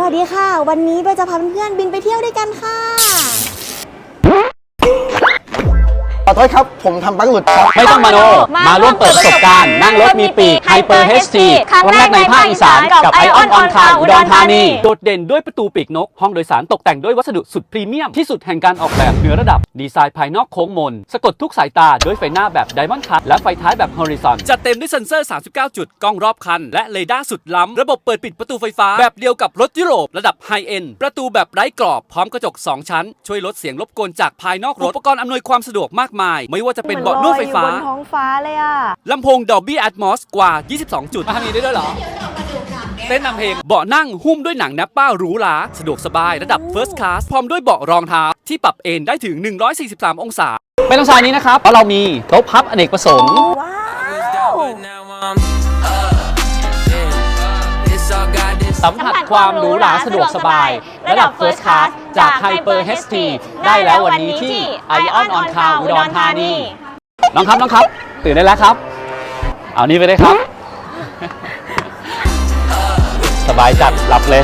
สวัสดีค่ะ วันนี้เบลจะพาเพื่อนๆบินไปเที่ยวด้วยกันค่ะ โทษครับ ผมทำปลั๊กหลุดครับ ไม่ต้องมาโน มาร่วมเปิดประสบการณ์นั่งรถมีปีก Hyper HT ครั้งแรกในภาคอีสานกับ Ion On Cloud อุดรธานี โดดเด่นด้วยประตูปีกนก ห้องโดยสารตกแต่งด้วยวัสดุสุดพรีเมียม ที่สุดแห่งการออกแบบเหนือระดับ ดีไซน์ภายนอกโค้งมน สะกดทุกสายตาด้วยไฟหน้าแบบ Diamond Cut และไฟท้ายแบบ Horizon จัดเต็มด้วยเซ็นเซอร์ 39 จุดกล้องรอบคัน และเรดาร์สุดล้ำระบบเปิดปิดประตูไฟฟ้าแบบเดียวกับรถยุโรประดับไฮเอ็นประตูแบบไร้กรอบพร้อมกระจก 2 ชั้น ช่วยลดเสียงรบกวนจากภายนอกรถอุปกรณ์อำนวยความสะดวกมากมายไม่ว่าจะเป็นเบาะนวดไฟฟ้า เหมือนลอยอยู่บนท้องฟ้าเลยอะ ลำโพง Dolby Atmos กว่า 22 จุด มาทางนี้ได้ด้วยเหรอเต้นนำเพลง เบาะนั่งหุ้มด้วยหนังแนปป้าหรูหราสะดวกสบายระดับ First Class พร้อมด้วยเบาะรองเท้าที่ปรับเอนได้ถึง 143 องศา ไม่ต้องใช้นี้นะครับ เพราะเรามีโต๊ะพับอเนกประสงค์ ว้าว Now I'm up. Yeah. It's all God, this สัมผัสความหรูหราสะดวกสบาย ระดับ First Class จาก Hyper HT ได้แล้ววันนี้ที่ Ion On Cloud อุดรธานีน้องครับน้องครับ ตื่นได้แล้วครับ เอานี่ไปได้ครับ สบายจัดหลับเลย